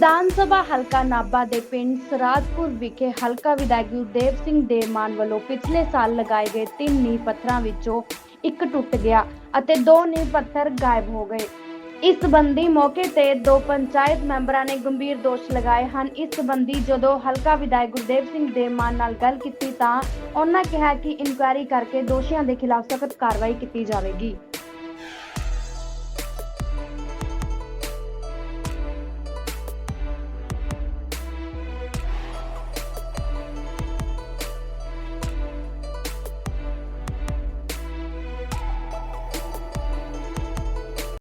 ਵਿਧਾਨ ਸਭਾ ਹਲਕਾ ਨਾਭਾ ਦੇ ਪਿੰਡ ਸਰਾਜਪੁਰ ਵਿਖੇ ਹਲਕਾ ਵਿਧਾਇਕ ਗੁਰਦੇਵ ਸਿੰਘ ਦੇਮਾਨ ਵੱਲੋਂ ਪਿਛਲੇ ਸਾਲ ਲਗਾਏ ਗਏ ਤਿੰਨ ਨੀਂਹ ਪੱਥਰਾਂ ਵਿੱਚੋਂ ਇੱਕ ਟੁੱਟ ਗਿਆ ਅਤੇ ਦੋ ਨੀਂਹ ਪੱਥਰ ਗਾਇਬ ਹੋ ਗਏ। ਇਸ ਸਬੰਧੀ ਮੌਕੇ ਤੇ ਦੋ ਪੰਚਾਇਤ ਮੈਂਬਰਾਂ ਨੇ ਗੰਭੀਰ ਦੋਸ਼ ਲਗਾਏ ਹਨ। ਇਸ ਸਬੰਧੀ ਜਦੋਂ ਹਲਕਾ ਵਿਧਾਇਕ ਗੁਰਦੇਵ ਸਿੰਘ ਦੇਮਾਨ ਨਾਲ ਗੱਲ ਕੀਤੀ ਤਾਂ ਉਹਨਾਂ ਕਿਹਾ ਕਿ ਇਨਕੁਆਇਰੀ ਕਰਕੇ ਦੋਸ਼ੀਆਂ ਦੇ ਖਿਲਾਫ ਸਖਤ ਕਾਰਵਾਈ ਕੀਤੀ ਜਾਵੇਗੀ।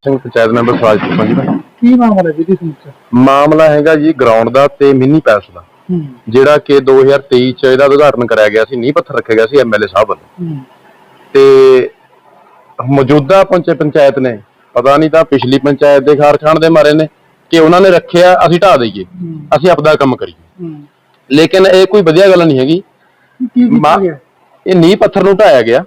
ਸਿੰਘ ਪੰਚਾਇਤ ਮੈਂਬਰ ਸਰਾਜਪੁਰ ਪੰਜ ਦਾ ਕੀ ਮਾਮਲਾ ਜੀ ਸਮੁੱਚਾ ਮਾਮਲਾ ਹੈਗਾ ਜੀ ਗਰਾਊਂਡ ਦਾ ਤੇ ਮਿੰਨੀ ਪੈਲਸ ਦਾ। ਜਿਹੜਾ ਕਿ 2023 ਚ ਇਹਦਾ ਉਦਘਾਟਨ ਕਰਾਇਆ ਗਿਆ ਸੀ ਨੀਂਹ ਪੱਥਰ ਰੱਖਿਆ ਗਿਆ ਸੀ ਐਮਐਲਏ ਸਾਹਿਬ ਵੱਲੋਂ। ਤੇ ਮੌਜੂਦਾ ਪੰਚ ਪੰਚਾਇਤ ਨੇ ਪਤਾ ਨਹੀਂ ਤਾਂ ਪਿਛਲੀ ਪੰਚਾਇਤ ਦੇ ਖਾਰਖਾਨ ਦੇ ਮਾਰੇ ਨੇ ਕਿ ਉਹਨਾਂ ਨੇ ਰੱਖਿਆ ਅਸੀਂ ਢਾ ਦਈਏ। ਅਸੀਂ ਆਪਦਾ ਕੰਮ ਕਰੀਏ। ਲੇਕਿਨ ਇਹ ਕੋਈ ਵਧੀਆ ਗੱਲ ਨਹੀਂ ਹੈਗੀ। ਇਹ ਨੀਂਹ ਪੱਥਰ ਨੂੰ ਢਾਇਆ ਗਿਆ।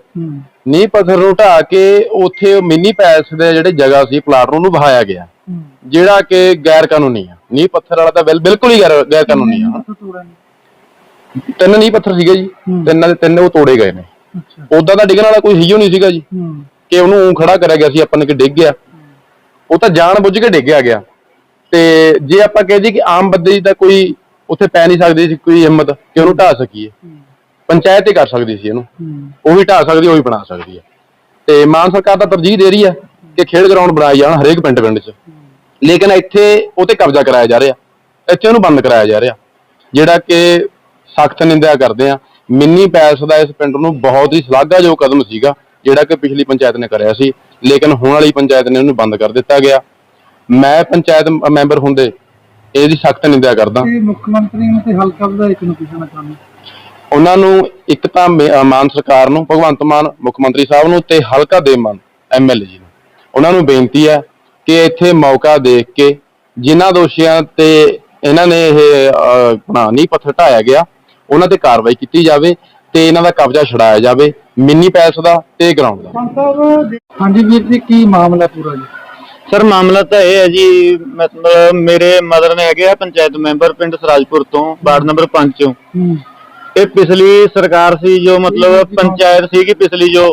ਨੀਂਹ ਪੱਥਰ ਨੂੰ ਢਾ ਕੇ ਉੱਥੇ ਮਿੰਨੀ ਪੈਲਸ ਦੇ ਜਿਹੜੇ ਜਗ੍ਹਾ ਸੀ ਪਲਾਟ ਨੂੰ ਉਹਨੂੰ ਵਹਾਇਆ ਗਿਆ। ਹੂੰ। ਜਿਹੜਾ ਕਿ ਗੈਰ ਕਾਨੂੰਨੀ ਆ। ਨੀਂਹ ਪੱਥਰ ਵਾਲਾ ਤਾਂ ਬਿਲ- ਬਿਲਕੁਲ ਹੀ ਗੈਰ ਗੈਰ ਕਾਨੂੰਨੀ ਆ। ਤਿੰਨ ਨੀਂਹ ਪੱਥਰ ਸੀਗੇ ਜੀ। ਹੂੰ। ਤਿੰਨਾਂ ਦੇ ਤਿੰਨ ਉਹ ਤੋੜੇ ਗਏ ਨੇ। ਉਦਾਂ ਦਾ ਡਿੱਗਣ ਵਾਲਾ ਕੋਈ ਹੀਓ ਨਹੀਂ ਸੀਗਾ ਜੀ। ਹੂੰ। ਕਿ ਉਹਨੂੰ ਊਂ ਖੜਾ ਕਰਿਆ ਗਿਆ ਸੀ ਆਪਾਂ ਨੇ ਕਿ ਡਿੱਗ ਗਿਆ। ਉਹ ਤਾਂ ਜਾਣ ਬੁੱਝ ਕੇ ਡਿੱਗਿਆ ਗਿਆ। ਤੇ ਜੇ ਆਪਾਂ ਕਹਿ ਦਈਏ ਕਿ ਆਮ ਬੰਦੇ ਦੀ ਤਾਂ ਕੋਈ ਉੱਥੇ ਪੈ ਨਹੀਂ ਸਕਦੀ ਸੀ ਕੋਈ ਹਿੰਮਤ ਕਿ ਉਹਨੂੰ ਢਾ ਸਕੀਏ। ਹੂੰ, ਪੰਚਾਇਤ ਹੀ ਕਰ ਸਕਦੀ ਸੀ ਇਹਨੂੰ। ਉਹ ਵੀ ਢਾ ਸਕਦੀ, ਉਹ ਵੀ ਬਣਾ ਸਕਦੀ ਹੈ ਤੇ ਮਾਨ ਸਰਕਾਰ ਤਾਂ ਤਰਜੀਹ ਦੇ ਰਹੀ ਹੈ ਕਿ ਖੇਡ ਗਰਾਊਂਡ ਬਣਾਏ ਜਾਣ ਹਰੇਕ ਪਿੰਡ ਪਿੰਡ 'ਚ। ਲੇਕਿਨ ਇੱਥੇ ਉਹ ਤੇ ਕਬਜ਼ਾ ਕਰਾਇਆ ਜਾ ਰਿਹਾ। ਇੱਥੇ ਉਹਨੂੰ ਬੰਦ ਕਰਾਇਆ ਜਾ ਰਿਹਾ। ਜਿਹੜਾ ਕਿ ਸਖਤ ਨਿੰਦਿਆ ਕਰਦੇ ਆ। ਮਿੰਨੀ ਪੈਲਸ ਦਾ ਇਸ ਪਿੰਡ ਨੂੰ ਬਹੁਤ ਹੀ ਸ਼ਲਾਘਾਯੋਗ ਕਦਮ ਸੀਗਾ, ਜਿਹੜਾ ਕਿ ਪਿਛਲੀ ਪੰਚਾਇਤ ਨੇ ਕਰਿਆ ਸੀ। ਲੇਕਿਨ ਹੁਣ ਵਾਲੀ ਪੰਚਾਇਤ ਨੇ ਉਹਨੂੰ ਬੰਦ ਕਰ ਦਿੱਤਾ ਗਿਆ। ਮੈਂ ਪੰਚਾਇਤ ਮੈਂਬਰ ਹੁੰਦੇ, ਇਹਦੀ ਸਖਤ ਨਿੰਦਿਆ ਕਰਦਾ। ਮੁੱਖ ਮੰਤਰੀ ਨੂੰ ਤੇ ਹਲਕਾ ਵਿਧਾਇਕ ਨੂੰ ਪੁੱਛਣਾ ਚਾਹੁੰਦਾ? ਉਹਨਾਂ ਨੂੰ ਇੱਕ ਤਾਂ ਮੇ- ਮਾਨ ਸਰਕਾਰ ਨੂੰ ਭਗਵੰਤ ਮਾਨ ਮੁੱਖ ਮੰਤਰੀ ਸਾਹਿਬ ਨੂੰ ਤੇ ਹਲਕਾ ਦੇ ਮਾਨ ਐਮਐਲਏ ਜੀ ਨੂੰ। ਉਹਨਾਂ ਨੂੰ ਬੇਨਤੀ ਹੈ ਕਿ ਇੱਥੇ ਮੌਕਾ ਦੇਖ ਕੇ ਜਿਨ੍ਹਾਂ ਦੋਸ਼ੀਆਂ ਤੇ ਇਹਨਾਂ ਨੇ ਇਹ ਅਹ, ਆਪਣਾ ਨੀਂਹ ਪੱਥਰ ਢਾਇਆ ਗਿਆ ਉਹਨਾਂ ਤੇ ਕਾਰਵਾਈ ਕੀਤੀ ਜਾਵੇ ਤੇ ਇਹਨਾਂ ਦਾ ਕਬਜ਼ਾ ਛਡਾਇਆ ਜਾਵੇ ਮਿੰਨੀ ਪੈਲਸ ਦਾ ਤੇ ਗਰਾਊਂਡ ਦਾ। ਹਾਂਜੀ ਵੀਰ ਜੀ ਕੀ ਮਾਮਲਾ ਪੂਰਾ ਜੀ? ਸਰ ਮਾਮਲਾ ਤਾਂ ਇਹ ਹੈ ਜੀ ਮਤਲਬ ਮੇਰੇ ਮਦਰ ਨੇ ਹੈਗੇ ਆ ਪੰਚਾਇਤ ਮੈਂਬਰ ਪਿੰਡ ਸਰਾਜਪੁਰ ਤੋਂ ਵਾਰਡ ਨੰਬਰ 5 ਚੋਂ। ਹੂੰ। ਇਹ ਪਿਛਲੀ ਸਰਕਾਰ ਸੀ ਜੋ ਮਤਲਬ ਪੰਚਾਇਤ ਸੀਗੀ ਪਿਛਲੀ ਜੋ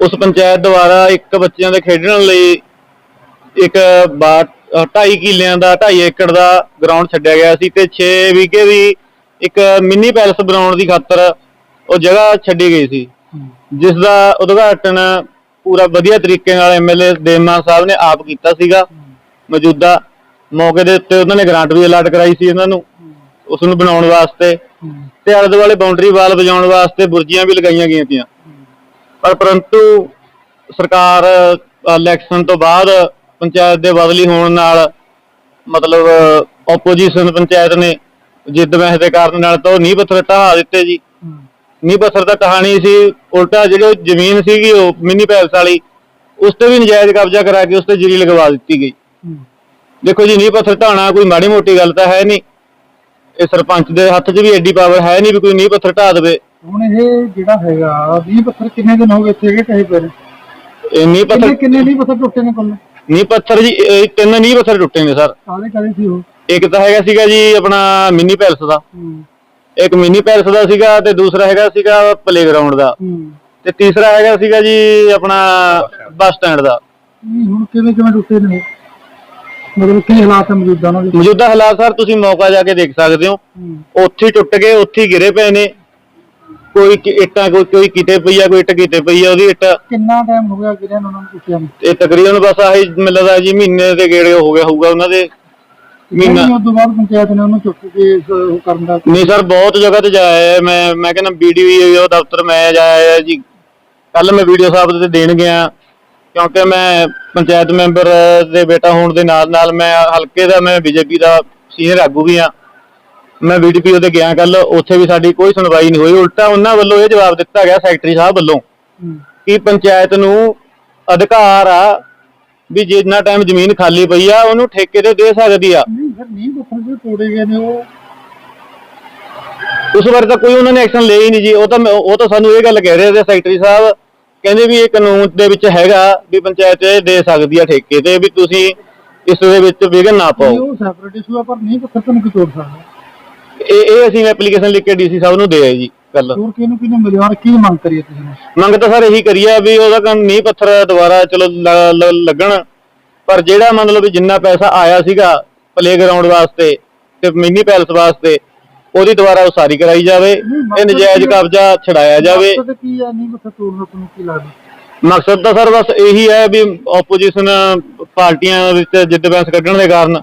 ਉਸ ਪੰਚਾਇਤ ਦੁਆਰਾ ਇੱਕ ਬੱਚਿਆਂ ਦੇ ਖੇਡਣ ਲਈ ਇੱਕ ਬਾ 2.5 ਕਿੱਲਿਆਂ ਦਾ 2.5 ਏਕੜ ਦਾ ਗਰਾਊਂਡ ਛੱਡਿਆ ਗਿਆ ਸੀ ਤੇ 6 ਵਿਗੇ ਦੀ ਇੱਕ ਮਿੰਨੀ ਪੈਲਸ ਬਣਾਉਣ ਦੀ ਖਾਤਰ ਉਹ ਜਗ੍ਹਾ ਛੱਡੀ ਗਈ ਸੀ। ਜਿਸ ਦਾ ਉਦਘਾਟਨ ਪੂਰਾ ਵਧੀਆ ਤਰੀਕੇ ਨਾਲ ਐਮਐਲਏ ਦੇਮਾ ਸਾਹਿਬ ਨੇ ਆਪ ਕੀਤਾ ਸੀਗਾ ਮੌਜੂਦਾ ਮੌਕੇ ਦੇ ਉੱਤੇ ਉਹਨਾਂ ਨੇ ਗ੍ਰਾਂਟ ਵੀ ਅਲਾਟ ਕਰਾਈ ਸੀ ਇਹਨਾਂ ਨੂੰ। ਉਸ ਨੂੰ ਬਣਾਉਣ ਵਾਸਤੇ ਤੇ ਆਲੇ ਦੁਆਲੇ ਬਾਉਂਡਰੀ ਵਾਲ ਵਜਾਉਣ ਵਾਸਤੇ ਬੁਰਜੀਆਂ ਵੀ ਲਗਾਈਆਂ ਗਈਆਂ ਤੀਆਂ। ਪਰ ਪਰੰਤੂ ਸਰਕਾਰ ਇਲੈਕਸ਼ਨ ਤੋਂ ਬਾਅਦ ਪੰਚਾਇਤ ਦੇ ਬਦਲੀ ਹੋਣ ਨਾਲ ਮਤਲਬ ਆਪੋਜੀਸ਼ਨ ਪੰਚਾਇਤ ਨੇ ਜਿੱਦ ਵਹਿਸ ਦੇ ਕਾਰਨ ਨਾਲ ਤਾਂ ਉਹ ਨੀਂਹ ਪੱਥਰ ਢਾਹ ਦਿੱਤੇ ਜੀ। ਹੂੰ, ਨੀਂਹ ਪੱਥਰ ਦਾ ਕਹਾਣੀ ਸੀ ਉਲਟਾ ਜਿਹੜੀ ਜ਼ਮੀਨ ਸੀਗੀ ਉਹ ਮਿੰਨੀ ਪੈਲਸ ਵਾਲੀ ਉਸ ਤੇ ਵੀ ਨਜਾਇਜ਼ ਕਬਜ਼ਾ ਕਰਾ ਕੇ ਉਸ ਤੇ ਜਰੀ ਲਗਵਾ ਦਿੱਤੀ ਗਈ। ਦੇਖੋ ਜੀ ਨੀਂਹ ਪੱਥਰ ਢਾਣਾ ਕੋਈ ਮਾੜੀ ਮੋਟੀ ਗੱਲ ਤਾਂ ਹੈ ਨਹੀਂ। ਇਹ ਸਰਪੰਚ ਦੇ ਹੱਥ 'ਚ ਵੀ ਐਡੀ ਪਾਵਰ ਹੈ ਨਹੀਂ ਵੀ ਕੋਈ ਨੀਂਹ ਪੱਥਰ ਢਾ ਦੇਵੇ। ਹੁਣ ਇਹ ਜਿਹੜਾ ਹੈਗਾ 20 ਪੱਥਰ ਕਿੰਨੇ ਦਿਨ ਹੋ ਗਏ ਇੱਥੇ ਹੈਗੇ ਕਹੇ ਪਏ ਨੇ? ਇਹ ਨੀਂਹ ਕਿੰਨੇ ਪੱਥਰ ਕਿੰਨੇ ਨਹੀਂ ਪੱਥਰ ਟੁੱਟੇ ਨੇ ਕੋਲ ਨੀਂਹ ਪੱਥਰ ਜੀ ਇਹ ਤਿੰਨ ਨੀਂਹ ਪੱਥਰ ਟੁੱਟੇ ਨੇ ਸਰ। ਕਾਹਦੇ ਕਾਹਦੇ ਸੀ ਉਹ? ਇੱਕ ਤਾਂ ਹੈਗਾ ਸੀਗਾ ਜੀ ਆਪਣਾ ਮਿੰਨੀ ਪੈਲਸ ਦਾ। ਹੂੰ, ਇੱਕ ਮਿੰਨੀ ਪੈਲਸ ਦਾ ਸੀਗਾ ਤੇ ਦੂਸਰਾ ਹੈਗਾ ਸੀਗਾ ਪਲੇਗਰਾਉਂਡ ਦਾ। ਹੂੰ। ਤੇ ਤੀਸਰਾ ਹੈਗਾ ਸੀਗਾ ਜੀ ਆਪਣਾ ਬੱਸ ਸਟੈਂਡ ਦਾ। ਹੁਣ ਕਿਵੇਂ ਕਿਵੇਂ ਟੁੱਟੇ ਨੇ? ਮਤਲਬ ਕੀ ਹਾਲਾਤ ਹੈ ਮੌਜੂਦਾ ਉਹਨਾਂ ਦੇ? ਮੌਜੂਦਾ ਹਾਲਾਤ ਸਰ ਤੁਸੀਂ ਮੌਕਾ ਜਾ ਕੇ ਦੇਖ ਸਕਦੇ ਹੋ। ਹੂੰ, ਉੱਥੇ ਹੀ ਟੁੱਟ ਗਏ ਉੱਥੇ ਹੀ ਗਿਰੇ ਪਏ ਨੇ। ਕੋਈ ਕਿ- ਇੱਟਾਂ ਕੋਈ ਕੋਈ ਕਿਤੇ ਪਈ ਆ ਕੋਈ ਇੱਟ ਕਿਤੇ ਪਈ ਆ ਉਹਦੀ ਇੱਟ। ਕਿੰਨਾ ਟਾਈਮ ਹੋ ਗਿਆ ਗਿਰਿਆ ਨੂੰ ਉਹਨਾਂ ਨੂੰ ਤੇ ਤਕਰੀਬਨ ਬਸ ਆਹੀ ਮੈਨੂੰ ਲੱਗਦਾ ਜੀ ਮਹੀਨੇ ਦੇ ਗੇੜੇ ਹੋ ਗਿਆ ਹੋਊਗਾ ਉਹਨਾਂ ਦੇ। ਮਹੀਨਾ ਨਹੀਂ, ਉਸ ਤੋਂ ਬਾਅਦ ਪੰਚਾਇਤ ਨੇ ਉਹਨੂੰ ਚੁੱਕ ਕੇ ਇਸ ਉਹ ਕਰਨ ਦਾ ਨਹੀਂ ਸਰ ਬਹੁਤ ਜਗ੍ਹਾ ਤੇ ਜਾਇਆ ਹੈ। ਮੈਂ ਮੈਂ ਕਹਿੰਦਾ ਬੀਡੀਓ ਦਫ਼ਤਰ ਮੈਂ ਜਾਇਆ ਹੈ ਜੀ। ਕੱਲ ਮੈਂ ਵੀਡੀਓ ਸਾਹਿਬ ਤੇ ਦੇਣ ਗਿਆ ਕਿਉਂਕਿ ਮੈਂ ਪੰਚਾਇਤ ਮੈਂਬਰ ਦੇ ਬੇਟਾ ਹੋਣ ਦੇ ਨਾਲ ਨਾਲ ਮੈਂ ਹਲਕੇ ਦਾ ਮੈਂ ਬੀਜੇਪੀ ਦਾ ਸੀਨੀਅਰ ਆਗੂ ਵੀ ਆ ਮੈਂ ਬੀਡੀਪੀਓ ਤੇ ਗਿਆ ਕੱਲ ਉੱਥੇ ਵੀ ਸਾਡੀ ਕੋਈ ਸੁਣਵਾਈ ਨਹੀਂ ਹੋਈ। ਉਲਟਾ ਉਹਨਾਂ ਵੱਲੋਂ ਇਹ ਜਵਾਬ ਦਿੱਤਾ ਗਿਆ ਸੈਕਟਰੀ ਸਾਹਿਬ ਵੱਲੋਂ ਕਿ ਪੰਚਾਇਤ ਨੂੰ ਅਧਿਕਾਰ ਆ ਵੀ ਜਿੰਨਾ ਟਾਈਮ ਜ਼ਮੀਨ ਖਾਲੀ ਪਈ ਆ ਉਹਨੂੰ ਠੇਕੇ ਤੇ ਦੇ ਸਕਦੀ ਆ। ਨਹੀਂ ਫਿਰ ਨਹੀਂ ਜੋ ਤੋੜੇ ਗਏ ਨੇ ਉਹ। ਉਸ ਬਾਰੇ ਤਾਂ ਕੋਈ ਉਹਨਾਂ ਨੇ ਐਕਸ਼ਨ ਲਿਆ ਹੀ ਨਹੀਂ ਜੀ। ਉਹ ਤਾਂ ਉਹ ਤਾਂ ਸਾਨੂੰ ਇਹ ਗੱਲ ਕਹਿ ਰਹੇ ਸੀ ਸੈਕਟਰੀ ਸਾਹਿਬ ਕਹਿੰਦੇ ਵੀ ਇਹ ਕਾਨੂੰਨ ਦੇ ਵਿੱਚ ਹੈਗਾ ਵੀ ਪੰਚਾਇਤ ਇਹ ਦੇ ਸਕਦੀ ਆ ਠੇਕੇ ਤੇ ਵੀ ਤੁਸੀਂ ਇਸ ਦੇ ਵਿੱਚ ਵਿਘਨ ਨਾ ਪਾਓ। ਉਹ ਸੈਪਰੇਟ ਇਸ਼ੂ ਆ ਪਰ ਨਹੀਂ ਪੱਥਰ ਤੁਹਾਨੂੰ ਕੀ ਤੋੜ ਸਕਦਾ। ਇਹ ਇਹ ਅਸੀਂ ਐਪਲੀਕੇਸ਼ਨ ਲਿਖ ਕੇ ਡੀਸੀ ਸਾਹਿਬ ਨੂੰ ਦੇ ਆਏ ਜੀ ਕੱਲ ਹੋਰ ਕਿਹਨੂੰ ਕਿਹਨੂੰ ਮਿਲਿਆ ਔਰ ਕੀ ਮੰਗ ਕਰੀਏ ਤੁਸੀਂ? ਮੰਗ ਤਾਂ ਸਰ ਇਹੀ ਕਰੀਏ ਵੀ ਉਹਦਾ ਕੰਮ ਨੀਂਹ ਪੱਥਰ ਦੁਬਾਰਾ ਚਲੋ ਲ- ਲ- ਲੱਗਣ। ਪਰ ਜਿਹੜਾ ਮਤਲਬ ਵੀ ਜਿੰਨਾ ਪੈਸਾ ਆਇਆ ਸੀਗਾ ਪਲੇਗਰਾਉਂਡ ਵਾਸਤੇ ਤੇ ਮਿੰਨੀ ਪੈਲਸ ਵਾਸਤੇ ਉਹਦੀ ਦੁਬਾਰਾ ਉਸਾਰੀ ਕਰਾਈ ਜਾਵੇ ਇਹ ਨਜਾਇਜ਼ ਕਬਜ਼ਾ ਛਡਾਇਆ ਜਾਵੇ। ਮਕਸਦ ਕੀ ਆ? ਨਹੀਂ ਪੱਥਰ ਤੋੜਨਾ ਤੁਹਾਨੂੰ ਕੀ ਲੱਗਦਾ ਮਕਸਦ ਤਾਂ ਸਰ ਬਸ ਇਹੀ ਹੈ ਵੀ ਆਪੋਜੀਸ਼ਨ ਪਾਰਟੀਆਂ ਵਿੱਚ ਜਿੱਦ ਬੈਂਸ ਕੱਢਣ ਦੇ ਕਾਰਨ।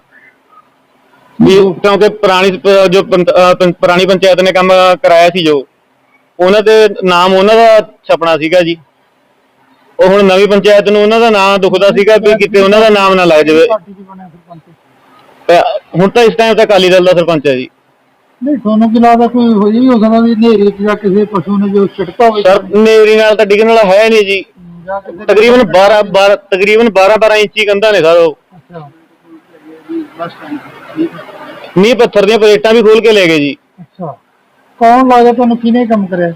ਵੀ ਕਿਉਂਕਿ ਪੁਰਾਣੀ ਜੋ ਪੁਰਾਣੀ ਪੰਚਾਇਤ ਨੇ ਕੰਮ ਕਰਾਇਆ ਸੀ ਜੋ ਉਹਨਾਂ ਦੇ ਨਾਮ ਉਹਨਾਂ ਦਾ ਛਪਣਾ ਸੀਗਾ ਜੀ। ਉਹ ਹੁਣ ਨਵੀਂ ਪੰਚਾਇਤ ਨੂੰ ਉਹਨਾਂ ਦਾ ਨਾਮ ਦੁਖਦਾ ਸੀਗਾ ਵੀ ਕਿਤੇ ਉਹਨਾਂ ਦਾ ਨਾਮ ਨਾ ਲੱਗ ਜਾਵੇ। ਹੁਣ ਤਾਂ ਇਸ ਟਾਈਮ ਤਾਂ ਅਕਾਲੀ ਦਲ ਦਾ ਸਰਪੰਚ ਹੈ ਜੀ। ਨਹੀਂ ਤੁਹਾਨੂੰ ਕੀ ਲੱਗਦਾ ਕੋਈ ਹੋ ਜੀ ਹੋ ਸਕਦਾ ਵੀ ਨੇਰੀ ਚ ਜਾਂ ਕਿਸੇ ਪਸ਼ੂ ਨੇ ਜੋ ਛਿੜਕਾ ਹੋਵੇ ਸਰ ਮੇਰੀ ਨਾਲ ਤਾਂ ਡਿੱਗਣ ਵਾਲਾ ਹੈ ਨਹੀਂ ਜੀ। ਜਾਂ ਕਿਸੇ ਤਕਰੀਬਨ 12 12 ਤਕਰੀਬਨ 12 12 ਇੰਚੀ ਕੰਧਾਂ ਨੇ ਸਰ ਉਹ। ਅੱਛਾ। ਬਸ ਠੀਕ ਹੈ। ਨੀਂਹ ਪੱਥਰ ਦੀਆਂ ਪਲੇਟਾਂ ਵੀ ਖੋਲ ਕੇ ਲੈ ਗਏ ਜੀ। ਅੱਛਾ। ਕੌਣ ਲੱਗਦਾ ਤੁਹਾਨੂੰ ਕਿਹਨੇ ਕੰਮ ਕਰਿਆ?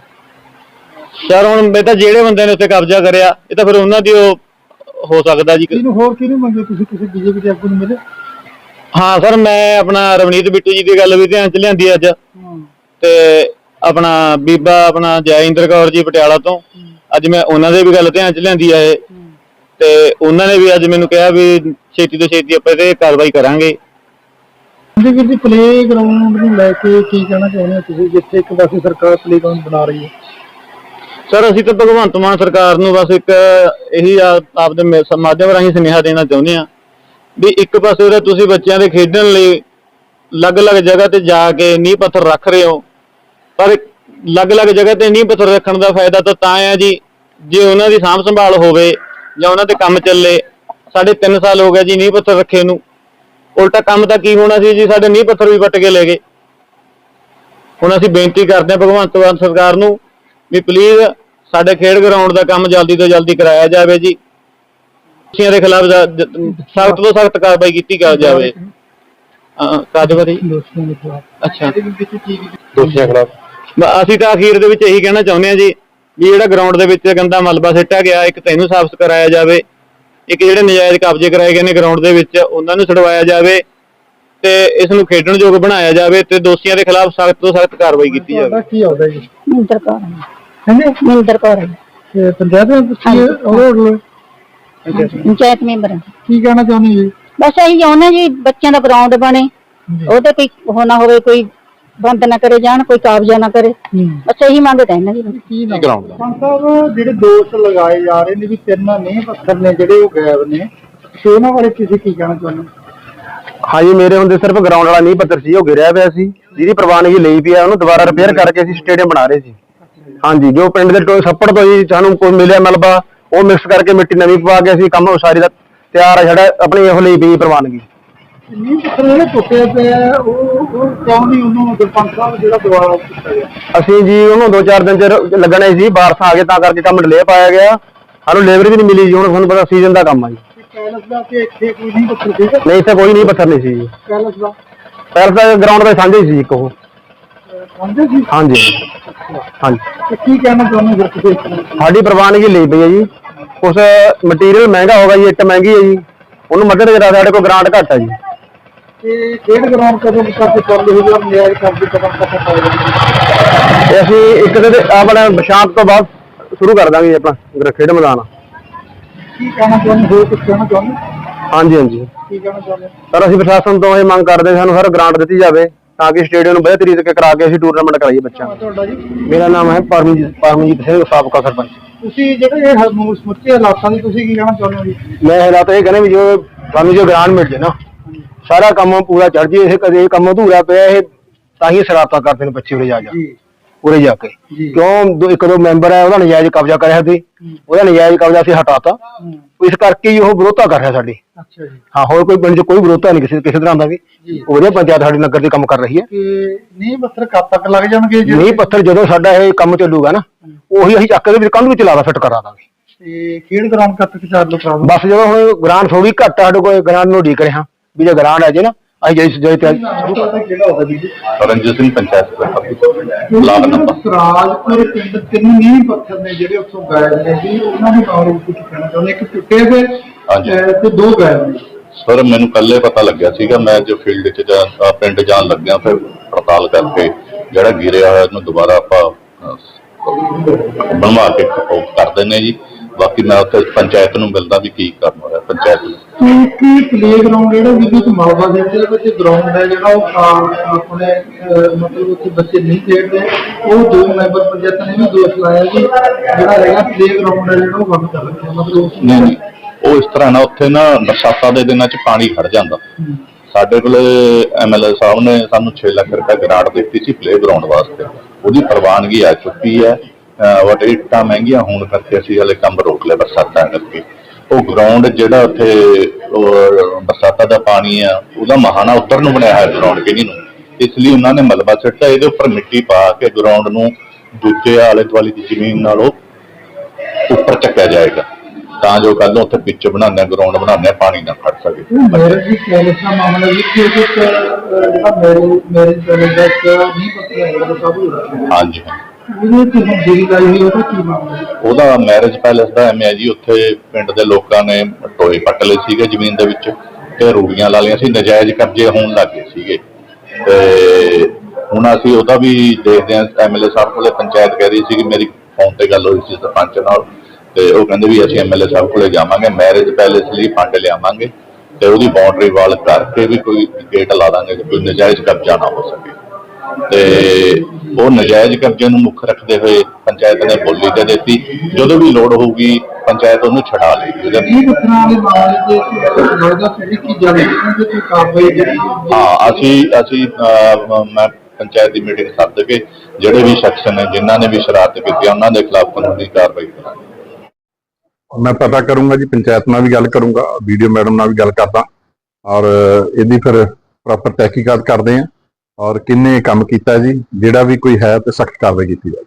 ਸਰ ਹੁਣ ਇਹ ਤਾਂ ਜਿਹੜੇ ਬੰਦੇ ਨੇ ਉੱਤੇ ਕਬਜ਼ਾ ਕਰਿਆ ਇਹ ਤਾਂ ਫਿਰ ਉਹਨਾਂ ਦੀ ਉਹ ਹੋ ਸਕਦਾ ਜੀ। ਕਿਹਨੂੰ ਹੋਰ ਕਿਹਨੂੰ ਮੰਗੇ ਤੁਸੀਂ ਕਿਸੇ ਬੀਜੇਪੀ ਦੇ ਆਗੂ ਨੂੰ ਮਿਲੇ? ਹਾਂ ਸਰ ਮੈਂ ਆਪਣਾ ਰਵਨੀਤ ਬਿੱਟੂ ਜੀ ਦੀ ਗੱਲ ਵੀ ਧਿਆਨ ਚ ਲਿਆਂਦੀ ਅੱਜ। ਤੇ ਆਪਣਾ ਬੀਬਾ ਆਪਣਾ ਜੈਇੰਦਰ ਕੌਰ ਜੀ ਪਟਿਆਲਾ ਤੋਂ। ਅੱਜ ਮੈਂ ਉਹਨਾਂ ਦੇ ਵੀ ਗੱਲ ਧਿਆਨ ਚ ਲਿਆਂਦੀ ਆ ਇਹ। ਤੇ ਉਹਨਾਂ ਨੇ ਵੀ ਅੱਜ ਮੈਨੂੰ ਕਿਹਾ ਵੀ ਛੇਤੀ ਤੋਂ ਛੇਤੀ ਆਪਾਂ ਇਹਦੇ ਕਾਰਵਾਈ ਕਰਾਂਗੇ। ਜੀ ਵੀਰ ਜੀ ਪਲੇ ਗਰਾਊਂਡ ਨੂੰ ਲੈ ਕੇ ਕੀ ਕਹਿਣਾ ਚਾਹੁੰਦੇ ਹੋ ਤੁਸੀਂ ਜਿੱਥੇ ਇੱਕ ਪਾਸੇ ਸਰਕਾਰ ਪਲੇ ਗਰਾਊਂਡ ਬਣਾ ਰਹੀ ਹੈ? ਸਰ ਅਸੀਂ ਤਾਂ ਭਗਵੰਤ ਮਾਨ ਸਰਕਾਰ ਨੂੰ ਬਸ ਇੱਕ ਇਹੀ ਆਪਦੇ ਮਾਧਿਅਮ ਰਾਹੀਂ ਸੁਨੇਹਾ ਦੇਣਾ ਚਾਹੁੰਦੇ ਆ ਵੀ ਇੱਕ ਪਾਸੇ ਉਹਦਾ ਤੁਸੀਂ ਬੱਚਿਆਂ ਦੇ ਖੇਡਣ ਲਈ ਅਲੱਗ-ਅਲੱਗ ਜਗ੍ਹਾ ਤੇ ਜਾ ਕੇ ਨੀਂਹ ਪੱਥਰ ਰੱਖ ਰਹੇ ਹੋ, ਪਰ ਅਲੱਗ-ਅਲੱਗ ਜਗ੍ਹਾ ਤੇ ਨੀਂਹ ਪੱਥਰ ਰੱਖਣ ਦਾ ਫਾਇਦਾ ਤਾਂ ਤਾਂ ਆ ਜੀ। ਜੇ ਉਹਨਾਂ ਦੀ ਸਾਂਭ ਸੰਭਾਲ ਹੋਵੇ ਜਾਂ ਉਹਨਾਂ ਤੇ ਕੰਮ ਚੱਲੇ ਸਾਡੇ 3 ਸਾਲ ਹੋ ਗਏ ਜੀ ਨੀਂਹ ਪੱਥਰ ਰੱਖੇ ਨੂੰ। ਉਲਟਾ ਕੰਮ ਤਾਂ ਕੀ ਹੋਣਾ ਸੀ ਜੀ, ਸਾਡੇ ਨੀਂਹ ਪੱਥਰ ਵੀ ਪੱਟ ਕੇ ਲੈ ਗਏ। ਹੁਣ ਅਸੀਂ ਬੇਨਤੀ ਕਰਦੇ ਹਾਂ ਭਗਵੰਤ ਮਾਨ ਸਰਕਾਰ ਨੂੰ ਵੀ ਪਲੀਜ਼ ਸਾਡੇ ਖੇਡ ਗਰਾਊਂਡ ਦਾ ਕੰਮ ਜਲਦੀ ਤੋਂ ਜਲਦੀ ਕਰਾਇਆ ਜਾਵੇ ਜੀ। ਦੋਸ਼ੀਆਂ ਦੇ ਖਿਲਾਫ ਸਖਤ ਤੋਂ ਸਖਤ ਕਾਰਵਾਈ ਕੀਤੀ ਜਾਵੇ। ਕਾਦੇ ਬਾਰੇ ਦੇ ਖਿਲਾਫ। ਅੱਛਾ। ਦੋਸ਼ੀਆਂ ਖਿਲਾਫ। ਅਸੀਂ ਤਾਂ ਅਖੀਰ ਦੇ ਵਿੱਚ ਇਹੀ ਕਹਿਣਾ ਚਾਹੁੰਦੇ ਹਾਂ ਜੀ ਵੀ ਜਿਹੜਾ ਗਰਾਊਂਡ ਦੇ ਵਿੱਚ ਗੰਦਾ ਮਲਬਾ ਸਿੱਟਿਆ ਗਿਆ ਇੱਕ ਤੈਨੂੰ ਸਾਫ਼ ਕਰਾਇਆ ਜਾਵੇ ਇੱਕ ਜਿਹੜੇ ਨਜਾਇਜ਼ ਕਬਜ਼ੇ ਕਰਾਏ ਗਏ ਨੇ ਗਰਾਊਂਡ ਦੇ ਵਿੱਚ ਉਹਨਾਂ ਨੂੰ ਛਡਵਾਇਆ ਜਾਵੇ ਤੇ ਇਸ ਨੂੰ ਖੇਡਣ ਯੋਗ ਬਣਾਇਆ ਜਾਵੇ ਤੇ ਦੋਸ਼ੀਆਂ ਦੇ ਖਿਲਾਫ ਸਖਤ ਤੋਂ ਸਖਤ ਕਾਰਵਾਈ ਕੀਤੀ ਜਾਵੇ। ਤੁਹਾਡਾ ਕੀ ਆਉਂਦਾ ਜੀ? ਮਿੰਦਰ ਕੌਰ ਹਾਂਜੀ ਮਿੰਦਰ ਕੌਰ ਤੇ ਪੰਚਾਇਤ ਦੇ ਤੁਸੀਂ ਉਹ ਪੰਚਾਇਤ ਮੈਂਬਰ। ਹਾਂ। ਕੀ ਕਹਿਣਾ ਚਾਹੁੰਦੇ ਜੀ? ਬਸ ਇਹੀ ਚਾਹੁੰਦੇ ਜੀ ਬੱਚਿਆਂ ਦਾ ਗਰਾਊਂਡ ਬਣੇ। ਉਹ ਤੇ ਕੋਈ ਉਹ ਨਾ ਹੋਵੇ ਕੋਈ ਬੰਦ ਨਾ ਕਰੇ ਜਾਣ ਕੋਈ ਕਾਬਜ਼ਾ ਨਾ ਕਰੇ। ਹੂੰ। ਬਸ ਇਹੀ ਮੰਗਦੇ ਇਹਨਾਂ ਦੀ। ਕੀ ਨਾ ਗਰਾਊਂਡ ਦਾ। ਪੰਜ ਸਾਹਿਬ ਜਿਹੜੇ ਦੋਸ਼ ਲਗਾਏ ਜਾ ਰਹੇ ਨੇ ਵੀ ਤਿੰਨ ਨਹੀਂ ਪੱਥਰ ਨੇ ਜਿਹੜੇ ਉਹ ਗਾਇਬ ਨੇ ਤੇ ਉਹਨਾਂ ਬਾਰੇ ਤੁਸੀਂ ਕੀ ਕਹਿਣਾ ਚਾਹੁੰਦੇ ਹੋ? ਹਾਂਜੀ ਮੇਰੇ ਹੁੰਦੇ ਸਿਰਫ ਗਰਾਊਂਡ ਵਾਲਾ ਨਹੀਂ ਪੱਥਰ ਸੀ ਉਹ ਗਿਰਿਆ ਪਿਆ ਸੀ। ਜਿਹਦੀ ਪ੍ਰਵਾਨਗੀ ਲਈ ਪਈ ਆ ਉਹਨੂੰ ਦੁਬਾਰਾ ਰਿਪੇਅਰ ਕਰਕੇ ਅਸੀਂ ਸਟੇਡੀਅਮ ਬਣਾ ਰਹੇ ਸੀ। ਹਾਂਜੀ ਜੋ ਪਿੰਡ ਦੇ ਟੋ- ਛੱਪੜ ਤੋਂ ਜੀ ਸਾਨੂੰ ਕੋਈ ਮਿਲਿਆ ਮਲਬਾ ਉਹ ਮਿਕਸ ਕਰਕੇ ਮਿੱਟੀ ਨਵੀਂ ਪਵਾ ਕੇ ਅਸੀਂ ਕੰਮ ਉਸਾਰੀ ਦਾ ਤਿਆਰ ਆ ਜਿਹੜਾ ਆਪਣੀ ਇਹੋ ਲਈ ਪਈ ਪ੍ਰਵਾਨਗੀ ਨਹੀਂ ਪੱਥਰ ਜਿਹੜੇ ਟੁੱਟੇ ਪਏ ਆ ਉਹ ਉਹ ਕਿਉਂ ਨਹੀਂ ਉਹਨੂੰ ਸਰਪੰਚ ਸਾਹਿਬ ਜਿਹੜਾ ਦੁਬਾਰਾ ਕੀਤਾ ਗਿਆ? ਅਸੀਂ ਜੀ ਉਹਨੂੰ ਦੋ ਚਾਰ ਦਿਨ ਚ ਰ- ਲੱਗਣੇ ਸੀ ਬਾਰਸਾਂ ਆ ਗਏ ਤਾਂ ਕਰਕੇ ਕੰਮ ਡਿਲੇ ਪਾਇਆ ਗਿਆ। ਸਾਨੂੰ ਲੇਬਰ ਵੀ ਨਹੀਂ ਮਿਲੀ ਜੀ ਹੁਣ ਤੁਹਾਨੂੰ ਪਤਾ ਸੀਜ਼ਨ ਦਾ ਕੰਮ ਆ ਜੀ। ਪੈਲਸ ਦਾ ਕਿ ਇੱਥੇ ਕੋਈ ਨਹੀਂ ਪੱਥਰ ਠੀਕ ਹੈ ਨਹੀਂ ਇੱਥੇ ਕੋਈ ਨਹੀਂ ਪੱਥਰ ਨਹੀਂ ਸੀ ਜੀ। ਪੈਲਸ ਦਾ? ਪਹਿਲਾਂ ਤਾਂ ਗਰਾਊਂਡ ਤੇ ਸਾਂਝੇ ਸੀ ਇੱਕ ਉਹ। ਸਮਝੇ ਹਾਂਜੀ। ਹਾਂਜੀ। ਤੇ ਕੀ ਕਹਿਣਾ ਚਾਹੁੰਦੇ ਹੋ ਫਿਰ ਤੁਸੀਂ? ਇਸ ਨੂੰ? ਸਾਡੀ ਪ੍ਰਵਾਨਗੀ ਲਈ ਪਈ ਹੈ ਜੀ। ਕੁਛ ਮਟੀਰੀਅਲ ਮਹਿੰਗਾ ਹੋਗਾ ਜੀ ਇੱਟ ਮਹਿੰਗੀ ਹੈ ਜੀ। ਉਹਨੂੰ ਮੱਦੇ ਤੇ ਸਾਡੇ ਕੋਲ ਗ੍ਰਾਂਟ ਘੱਟ ਹੈ ਜੀ। ਤੇ ਖੇਡ ਗਰਾਊਂਡ ਕਦੋਂ ਤੱਕ ਚੱਲ ਰਹੀ ਹੈ ਨਿਆਇ ਕਰਦੇ ਕਦਮ ਤੱਕ ਪਾਏਗਾ ਤੇ ਅਸੀਂ ਇੱਕ ਦਿਨ ਦੇ- ਆਪਣਾ ਸ਼ਾਂਤ ਤੋਂ ਬਾਅਦ ਸ਼ੁਰੂ ਕਰ ਦਾਂਗੇ ਜੀ ਆਪਣਾ ਖੇਡ ਮੈਦਾਨ। ਕੀ ਕਹਿਣਾ ਚਾਹੁੰਦੇ ਹੋ? ਕੁਝ ਕਹਿਣਾ ਚਾਹੁੰਦੇ ਹਾਂਜੀ ਹਾਂਜੀ। ਕੀ ਕਹਿਣਾ ਚਾਹੁੰਦੇ ਸਰ ਅਸੀਂ ਪ੍ਰਸ਼ਾਸਨ ਤੋਂ ਇਹ ਮੰਗ ਕਰਦੇ ਸਾਨੂੰ ਸਰ ਗ੍ਰਾਂਟ ਦਿੱਤੀ ਜਾਵੇ। ਤਾਂ ਕਿ ਸਟੇਡੀਅਮ ਨੂੰ ਵਧੀਆ ਤਰੀਕੇ ਕਰਾ ਕੇ ਅਸੀਂ ਟੂਰਨਾਮੈਂਟ ਕਰਾਈਏ ਬੱਚਿਆਂ ਦਾ ਤੁਹਾਡਾ ਜੀ? ਮੇਰਾ ਨਾਮ ਹੈ ਪਰਮਜੀਤ ਪਰਮਜੀਤ ਸਿੰਘ ਸਾਬਕਾ ਸਰਪੰਚ। ਤੁਸੀਂ ਜਿਹੜੇ ਇਹ ਸਮੁੱਚੇ ਹਾਲਾਤਾਂ ਦੀ ਤੁਸੀਂ ਕੀ ਕਹਿਣਾ ਚਾਹੁੰਦੇ ਹੋ ਜੀ? ਮੈਂ ਹਾਲਾਤ ਇਹ ਕਹਿੰਦਾ ਵੀ ਜੋ ਸਾਨੂੰ ਜੋ ਗ੍ਰਾਂਟ ਮਿਲ ਜੇ ਨਾ ਸਾਰਾ ਕੰਮ ਪੂਰਾ ਚੜ ਜੇ ਇਹ ਕਦੇ ਇਹ ਕੰਮ ਅਧੂਰਾ ਪਿਆ ਇਹ ਤਾਂ ਹੀ ਸ਼ਰਾਰਤਾਂ ਕਰਦੇ ਨੇ ਬੱਚੇ ਉਰੇ ਜਾ ਜਾ ਜੀ। ਉਰੇ ਜਾ ਕੇ। ਕਿਉਂ? ਦੋ ਇੱਕ ਦੋ ਮੈਂਬਰ ਹੈ ਉਹਦਾ ਨਜਾਇਜ਼ ਕਬਜ਼ਾ ਕਰਿਆ ਸੀ। ਉਹਦਾ ਨਜਾਇਜ਼ ਕਬਜ਼ਾ ਅਸੀਂ ਹਟਾਤਾ। ਇਸ ਕਰਕੇ ਹੀ ਉਹ ਵਿਰੋਧਤਾ ਕਰ ਰਿਹਾ ਸਾਡੀ। ਅੱਛਾ ਜੀ। ਹਾਂ ਹੋਰ ਕੋਈ ਪਿੰਡ 'ਚ ਕੋਈ ਵਿਰੋਧਤਾ ਨਹੀਂ ਕਿਸੇ ਕਿਸੇ ਤਰ੍ਹਾਂ ਦਾ ਵੀ। ਜੀ। ਉਹ ਵਧੀਆ ਪੰਚਾਇਤ ਸਾਡੀ ਨਗਰ ਦੇ ਕੰਮ ਕਰ ਰਹੀ ਹੈ। ਕਿ ਨਹੀਂ ਪੱਥਰ ਕਦ ਤੱਕ ਲੱਗ ਜਾਣਗੇ ਜੀ? ਨਹੀਂ ਪੱਥਰ ਜਦੋਂ ਸਾਡਾ ਇਹ ਕੰਮ ਚੱਲੂਗਾ ਨਾ ਉਹੀ ਅਸੀਂ ਚੱਕ ਕੇ ਵੀ ਕੰਧ ਵਿੱਚ ਲਾਵਾ ਫਿੱਟ ਕਰਾ ਦਾਂਗੇ। ਤੇ ਖੇਡ ਗਰਾਊਂਡ ਕਦ ਤੱਕ ਚੱਲ ਕਰਾਉਂ ਬਸ ਜਦੋਂ ਹੁਣ ਗ੍ਰਾਂਟ ਥੋੜੀ ਘੱਟ ਆ ਸਾਡੇ ਕੋਲ ਗ੍ਰਾਂਟ ਨੂੰ ਢੀਕ ਰਿਹਾ। ਵੀ ਜੇ ਗ੍ਰਾਂਟ ਹੈ ਜੇ ਨਾ ਅਸੀਂ ਜੇ ਜੇ ਤੇ ਕਿਹੜਾ ਹੋਗਾ ਜੀ ਰਣਜੀਤ ਸਿੰਘ ਪੰਚਾਇਤ ਸਭਾ ਬਲਾਕ ਨੰਬਰ। ਸਰਾਜਪੁਰ ਪਿੰਡ ਤਿੰਨ ਨੀਂਹ ਪੱਥਰ ਨੇ ਜਿਹੜੇ ਉੱਥੋਂ ਗਾਇਬ ਨੇ ਜੀ ਉਹਨਾਂ ਦੇ ਬਾਰੇ ਵਿੱਚ ਕੀ ਕਹਿਣਾ ਚਾਹੁੰਦੇ ਇੱਕ ਟੁੱਟੇ ਹੋਏ ਤੇ ਦੋ ਗਾਇਬ ਨੇ। ਸਰ ਮੈਨੂੰ ਕੱਲੇ ਪਤਾ ਲੱਗਿਆ ਸੀਗਾ ਮੈਂ ਜੋ ਫੀਲਡ 'ਚ ਜਾ ਪਿੰਡ ਜਾਣ ਲੱਗਿਆ ਫਿਰ ਪੜਤਾਲ ਕਰਕੇ ਜਿਹੜਾ ਗਿਰਿਆ ਹੋਇਆ ਇਹਨੂੰ ਦੁਬਾਰਾ ਆਪਾਂ ਬਣਵਾ ਕੇ ਉਹ ਕਰ ਦਿੰਦੇ ਹਾਂ ਜੀ। ਬਾਕੀ ਮੈਂ ਉੱਥੇ ਪੰਚਾਇਤ ਨੂੰ ਮਿਲਦਾ ਵੀ ਕੀ ਕਰਨਾ ਹੈ ਪੰਚਾਇਤ ਨੂੰ। ਕੀ ਪਲੇ ਗਰਾਊਂਡ ਜਿਹੜਾ ਵੀ ਵਿੱਚ ਮਾਲਵਾ ਦੇ ਵਿੱਚ ਗਰਾਊਂਡ ਹੈ ਜਿਹੜਾ ਉਹ ਆਪਣੇ ਮਤਲਬ ਉੱਥੇ ਬੱਚੇ ਨਹੀਂ ਖੇਡਦੇ ਉਹ ਦੋ ਮੈਂਬਰ ਪੰਚਾਇਤ ਨੇ ਵੀ ਦੋਸ਼ ਲਾਇਆ ਕਿ ਜਿਹੜਾ ਹੈਗਾ ਪਲੇ ਗਰਾਊਂਡ ਹੈ ਜਿਹੜਾ ਉਹ ਬੰਦ ਕਰ ਰੱਖਿਆ ਮਤਲਬ ਨਹੀਂ ਨਹੀਂ ਉਹ ਇਸ ਤਰ੍ਹਾਂ ਨਾ ਉੱਥੇ ਨਾ ਬਰਸਾਤਾਂ ਦੇ ਦਿਨਾਂ 'ਚ ਪਾਣੀ ਖੜ ਜਾਂਦਾ। ਸਾਡੇ ਕੋਲ ਐਮਐਲਏ ਸਾਹਿਬ ਨੇ ਸਾਨੂੰ 6 ਲੱਖ ਰੁਪਏ ਗ੍ਰਾਂਟ ਦਿੱਤੀ ਸੀ ਪਲੇ ਗਰਾਊਂਡ ਵਾਸਤੇ। ਉਹਦੀ ਪ੍ਰਵਾਨਗੀ ਆ ਚੁੱਕੀ ਹੈ। ਵਟ ਇੱਟਾਂ ਮਹਿੰਗੀਆਂ ਹੋਣ ਕਰਕੇ ਅਸੀਂ ਹਲੇ ਕੰਮ ਰੋਕ ਲਿਆ ਬਰਸਾਤਾਂ ਕਰਕੇ ਉਹ ਗਰਾਊਂਡ ਜਿਹੜਾ ਉੱਥੇ ਬਰਸਾਤਾਂ ਦਾ ਪਾਣੀ ਆ ਉਹਦਾ ਮਹਾਨਾ ਉੱਤਰ ਨੂੰ ਬਣਿਆ ਹੋਇਆ ਗਰਾਊਂਡ ਕਿਹਨੀ ਨੂੰ। ਇਸ ਲਈ ਉਹਨਾਂ ਨੇ ਮਲਬਾ ਸਿੱਟਾ ਇਹਦੇ ਉੱਪਰ ਮਿੱਟੀ ਪਾ ਕੇ ਗਰਾਊਂਡ ਨੂੰ ਦੂਜੇ ਆਲੇ ਦੁਆਲੇ ਦੀ ਜ਼ਮੀਨ ਨਾਲੋਂ ਉੱਪਰ ਚੱਕਿਆ ਜਾਏਗਾ। ਤਾਂ ਜੋ ਕੱਲ ਨੂੰ ਉੱਥੇ ਪਿੱਚ ਬਣਾਉਂਦੇ ਗਰਾਊਂਡ ਬਣਾਉਂਦੇ ਪਾਣੀ ਨਾ ਖੜ ਸਕੇ। ਦਾ ਮਾਮਲਾ ਵੀ ਕਿ ਜਿਹੜਾ ਦਾ ਨਹੀਂ ਪਤਾ ਹੈ ਉਹ ਸਭ ਹੋ ਰਿਹਾ ਹਾਂਜੀ। ਉਹਦੇ ਤੇ ਹੁਣ ਜਿਹੜੀ ਗੱਲ ਹੋਈ ਉਹਦਾ ਕੀ ਮਾਮਲਾ ਉਹਦਾ ਮੈਰਿਜ ਪੈਲੇਸ ਦਾ ਐਵੇਂ ਹੈ ਜੀ, ਉੱਥੇ ਪਿੰਡ ਦੇ ਲੋਕਾਂ ਨੇ ਟੋਏ ਪੱਟ ਲਏ ਸੀਗੇ ਜ਼ਮੀਨ ਦੇ ਵਿੱਚ ਤੇ ਰੂੜੀਆਂ ਲਾ ਲਈਆਂ ਸੀ, ਨਜਾਇਜ਼ ਕਬਜ਼ੇ ਹੋਣ ਲੱਗੇ ਸੀਗੇ। ਤੇ ਹੁਣ ਅਸੀਂ ਉਹਦਾ ਵੀ ਦੇਖਦੇ ਹਾਂ ਐਮਐਲਏ ਸਾਹਿਬ ਕੋਲੇ ਪੰਚਾਇਤ ਕਹਿ ਰਹੀ ਸੀ ਕਿ ਮੇਰੀ ਫੋਨ ਤੇ ਗੱਲ ਹੋਈ ਸੀ ਸਰਪੰਚ ਨਾਲ ਤੇ ਉਹ ਕਹਿੰਦੇ ਵੀ ਅਸੀਂ ਐਮਐਲਏ ਸਾਹਿਬ ਕੋਲੇ ਜਾਵਾਂਗੇ ਮੈਰਿਜ ਪੈਲੇਸ ਲਈ ਫੰਡ ਲਿਆਵਾਂਗੇ ਤੇ ਉਹਦੀ ਬਾਉਂਡਰੀ ਵਾਲ ਕਰਕੇ ਵੀ ਕੋਈ ਗੇਟ ਲਾ ਦਾਂਗੇ ਕਿ ਕੋਈ ਨਜਾਇਜ਼ ਕਬਜ਼ਾ ਨਾ ਹੋ ਸਕੇ। ਤੇ ਉਹ ਨਜਾਇਜ਼ ਕਬਜ਼ੇ ਨੂੰ ਮੁੱਖ ਰੱਖਦੇ ਹੋਏ ਪੰਚਾਇਤ ਨੇ ਬੋਲੀ ਦੇ ਦਿੱਤੀ। ਜਦੋਂ ਵੀ ਲੋੜ ਹੋਊਗੀ ਪੰਚਾਇਤ ਉਹਨੂੰ ਛਡਾ ਤੇ ਤੇ ਜਿਹੜੀ ਹਾਂ। ਅਸੀਂ ਅਸੀਂ ਮੈਂ ਪੰਚਾਇਤ ਦੀ ਮੀਟਿੰਗ ਸੱਦ ਕੇ ਜਿਹੜੇ ਵੀ ਸ਼ਖਸ ਨੇ ਜਿਨ੍ਹਾਂ ਨੇ ਵੀ ਸ਼ਰਾਰਤ ਕੀਤੀ ਉਹਨਾਂ ਦੇ ਖਿਲਾਫ ਕਾਨੂੰਨੀ ਕਾਰਵਾਈ ਕਰਾਂਗੇ। ਮੈਂ ਪਤਾ ਕਰੂੰਗਾ ਜੀ ਪੰਚਾਇਤ ਨਾਲ ਵੀ ਗੱਲ ਕਰੂੰਗਾ ਵੀਡੀਓ ਮੈਡਮ ਨਾਲ ਵੀ ਗੱਲ ਕਰਦਾ। ਔਰ ਇਹਦੀ ਫਿਰ ਪ੍ਰੋਪਰ ਤਹਿਕੀਕਾਤ ਕਰਦੇ ਆਂ ਔਰ ਕਿੰਨੇ ਕੰਮ ਕੀਤਾ ਜੀ? ਜਿਹੜਾ ਵੀ ਕੋਈ ਹੈ ਤੇ ਸਖਤ ਕਾਰਵਾਈ ਕੀਤੀ ਜਾਵੇ।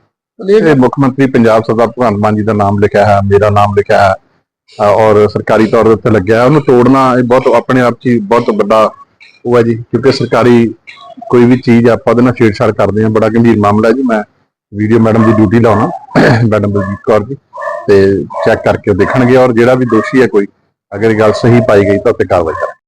ਇਹ ਮੁੱਖ ਮੰਤਰੀ ਪੰਜਾਬ ਸਰਦਾਰ ਭਗਵੰਤ ਮਾਨ ਜੀ ਦਾ ਨਾਮ ਲਿਖਿਆ ਹੈ ਮੇਰਾ ਨਾਮ ਲਿਖਿਆ ਹੈ ਔਰ ਸਰਕਾਰੀ ਤੌਰ ਦੇ ਉੱਤੇ ਲੱਗਿਆ ਉਹਨੂੰ ਤੋੜਨਾ ਇਹ ਬਹੁਤ ਆਪਣੇ ਆਪ 'ਚ ਬਹੁਤ ਵੱਡਾ ਉਹ ਹੈ ਜੀ ਕਿਉਂਕਿ ਸਰਕਾਰੀ ਕੋਈ ਵੀ ਚੀਜ਼ ਆਪਾਂ ਉਹਦੇ ਨਾਲ ਛੇੜਛਾੜ ਕਰਦੇ ਹਾਂ। ਬੜਾ ਗੰਭੀਰ ਮਾਮਲਾ ਹੈ ਜੀ। ਮੈਂ ਵੀਡੀਓ ਮੈਡਮ ਦੀ ਡਿਊਟੀ ਲਾਉਣਾ ਮੈਡਮ ਬਲਜੀਤ ਕੌਰ ਜੀ ਤੇ ਚੈੱਕ ਕਰਕੇ ਦੇਖਣਗੇ। ਔਰ ਜਿਹੜਾ ਵੀ ਦੋਸ਼ੀ ਹੈ ਕੋਈ ਅਗਰ ਇਹ ਗੱਲ ਸਹੀ ਪਾਈ ਗਈ ਤਾਂ ਉੱਤੇ ਕਾਰਵਾਈ ਕਰਾਂਗੇ।